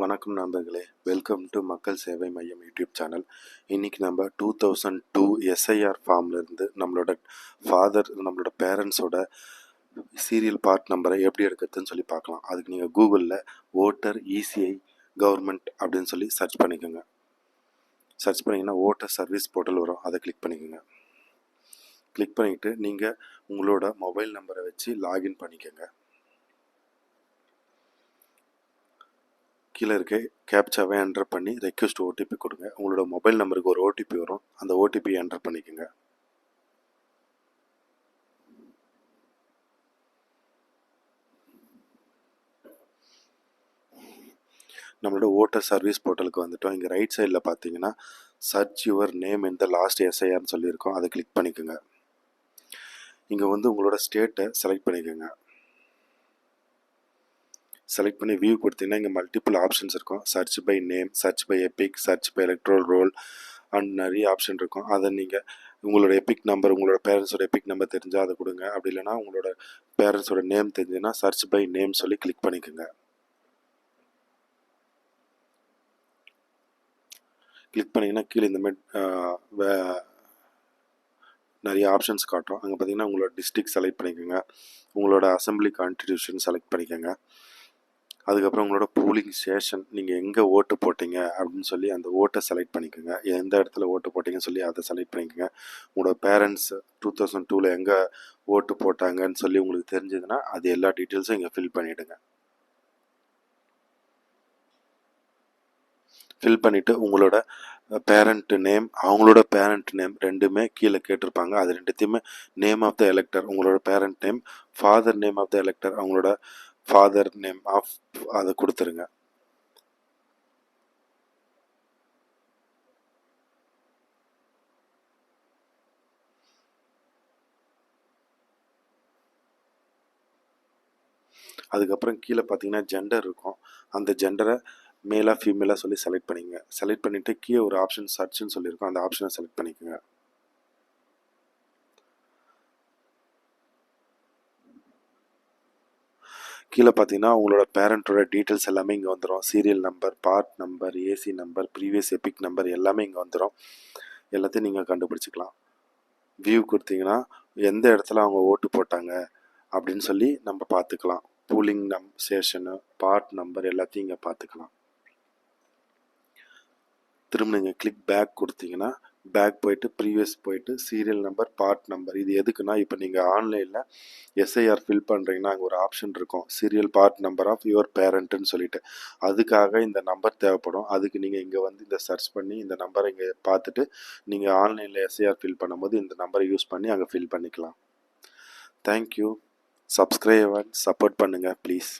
வணக்கம் நண்பர்களே. Welcome to மக்கள் சேவை மையம் யூடியூப் சேனல். இன்றைக்கி நம்ம டூ தௌசண்ட் டூ எஸ்ஐஆர் ஃபார்ம்லேருந்து நம்மளோட ஃபாதர் நம்மளோட பேரண்ட்ஸோட சீரியல் பார்ட் நம்பரை எப்படி எடுக்கிறதுன்னு சொல்லி பார்க்கலாம். அதுக்கு நீங்கள் கூகுளில் ஓட்டர் இசிஐ கவர்மெண்ட் அப்படின்னு சொல்லி சர்ச் பண்ணிக்கோங்க. சர்ச் பண்ணிங்கன்னா ஓட்டர் சர்வீஸ் போர்ட்டல் வரும். அதை கிளிக் பண்ணிக்கோங்க. கிளிக் பண்ணிவிட்டு நீங்கள் உங்களோட மொபைல் நம்பரை வச்சு லாகின் பண்ணிக்கோங்க. கீழே இருக்க. கேப்சாவை என்டர் பண்ணி ரெக்வஸ்ட் ஓடிபி கொடுங்க. உங்களோட மொபைல் நம்பருக்கு ஒரு ஓடிபி வரும். அந்த ஓடிபி என்டர் பண்ணிக்கோங்க. நம்மளோட ஓட்டர் சர்வீஸ் போர்ட்டலுக்கு வந்துட்டோம். இங்கே ரைட் சைடில் பார்த்தீங்கன்னா சர்ச் யுவர் நேம் இந்த லாஸ்ட் எஸ்ஐஆர்னு சொல்லியிருக்கோம். அதை கிளிக் பண்ணிக்கோங்க. இங்கே வந்து உங்களோட ஸ்டேட்டை செலக்ட் பண்ணிக்கோங்க. செலக்ட் பண்ணி வியூ கொடுத்தீங்கன்னா இங்கே மல்டிபிள் ஆப்ஷன்ஸ் இருக்கும். Search by name search by EPIC search by electoral roll and நிறைய ஆப்ஷன் இருக்கும். அதை நீங்கள் உங்களோட எபிக் நம்பர் உங்களோட பேரண்ட்ஸோட எபிக் நம்பர் தெரிஞ்சால் அதை கொடுங்க. அப்படி இல்லைனா உங்களோட பேரண்ட்ஸோட நேம் தெரிஞ்சுன்னா சர்ச் பை நேம் சொல்லி கிளிக் பண்ணிக்கோங்க. கிளிக் பண்ணிங்கன்னா கீழே இந்த மாதிரி நிறைய ஆப்ஷன்ஸ் காட்டும். அங்கே பார்த்தீங்கன்னா உங்களோட டிஸ்ட்ரிக் செலக்ட் பண்ணிக்கோங்க. உங்களோட அசம்பிளி கான்ஸ்டிடியூஷன் செலக்ட் பண்ணிக்கோங்க. அதுக்கப்புறம் உங்களோட போலிங் ஸ்டேஷன் நீங்கள் எங்கே ஓட்டு போட்டீங்க அப்படின்னு சொல்லி அந்த ஓட்டை செலக்ட் பண்ணிக்கோங்க. எந்த இடத்துல ஓட்டு போட்டிங்கன்னு சொல்லி அதை செலக்ட் பண்ணிக்கோங்க. உங்களோட பேரண்ட்ஸ் டூ தௌசண்ட் டூவில் எங்கே ஓட்டு போட்டாங்கன்னு சொல்லி உங்களுக்கு தெரிஞ்சதுன்னா அது எல்லா டீட்டெயில்ஸும் இங்கே ஃபில் பண்ணிவிடுங்க ஃபில் பண்ணிவிட்டு உங்களோட பேரண்ட் நேம் அவங்களோட பேரண்ட் நேம் ரெண்டுமே கீழே கேட்டிருப்பாங்க. அது ரெண்டுத்தையுமே நேம் ஆஃப் த எலெக்டர் உங்களோட parent name father name of the elector அவங்களோட ஃபாதர் நேம் ஆஃப் அதை கொடுத்துருங்க. அதுக்கப்புறம் கீழே பார்த்தீங்கன்னா ஜெண்டர் இருக்கும். அந்த ஜெண்டரை மேலாக ஃபீமேலாக சொல்லி செலக்ட் பண்ணிங்க செலக்ட் பண்ணிவிட்டு கீழே ஒரு ஆப்ஷன் சர்ச்னு சொல்லியிருக்கோம். அந்த ஆப்ஷனை செலக்ட் பண்ணிக்கோங்க. கீழே பார்த்தீங்கன்னா உங்களோட பேரண்ட்டோட டீட்டெயில்ஸ் எல்லாமே இங்கே வந்துடும் serial number part number AC number previous EPIC number எல்லாமே இங்கே வந்துடும் எல்லாத்தையும் நீங்கள் கண்டுபிடிச்சிக்கலாம். வியூ கொடுத்தீங்கன்னா எந்த இடத்துல அவங்க ஓட்டு போட்டாங்க அப்படின்னு சொல்லி நம்ம பார்த்துக்கலாம். பூலிங் நம் ஸ்டேஷனு பார்ட் நம்பர் எல்லாத்தையும் இங்கே பார்த்துக்கலாம். திரும்ப நீங்கள் கிளிக் பேக் கொடுத்தீங்கன்னா பேக் போயிட்டு ப்ரீவியஸ் போயிட்டு சீரியல் நம்பர் பார்ட் நம்பர் இது எதுக்குன்னா இப்போ நீங்கள் ஆன்லைனில் எஸ்ஐஆர் ஃபில் பண்ணுறீங்கன்னா அங்கே ஒரு ஆப்ஷன் இருக்கும். Serial part number of your பேரண்ட்டுன்னு சொல்லிட்டு. அதுக்காக இந்த நம்பர் தேவைப்படும். அதுக்கு நீங்கள் இங்கே வந்து இந்த சர்ச் பண்ணி இந்த நம்பரை இங்கே பார்த்துட்டு நீங்கள் ஆன்லைனில் எஸ்ஐஆர் ஃபில் பண்ணும்போது இந்த நம்பரை யூஸ் பண்ணி அங்கே ஃபில் பண்ணிக்கலாம். Thank you subscribe and support பண்ணுங்கள் ப்ளீஸ்